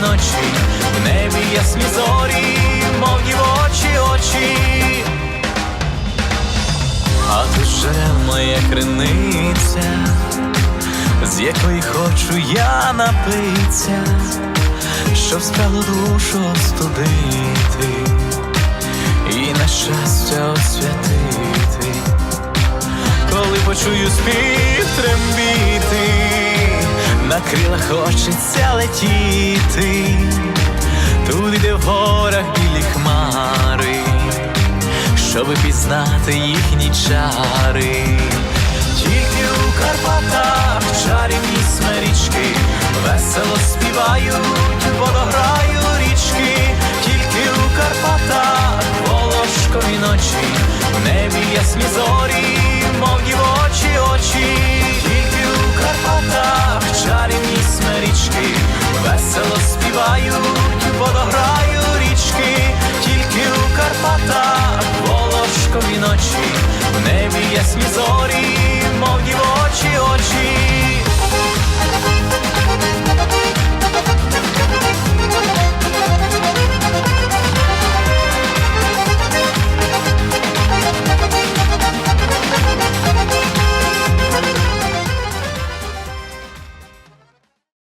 ночі, в небі ясні зорі, мов дівочі очі. А жере моя криниця, з якої хочу я напитися, щоб спралу душу остудити і на щастя освятити, коли почую спів трембіти, на крилах хочеться летіти, туди, де в горах білі хмари, щоби пізнати їхні чари. Тільки у Карпатах чарівні смерічки весело співають, водограю річки, тільки у Карпатах волошкові ночі, в небі ясні зорі, співають, водограю річки, тільки у Карпатах волошкові ночі, в небі ясні зорі, мов дівочі очі.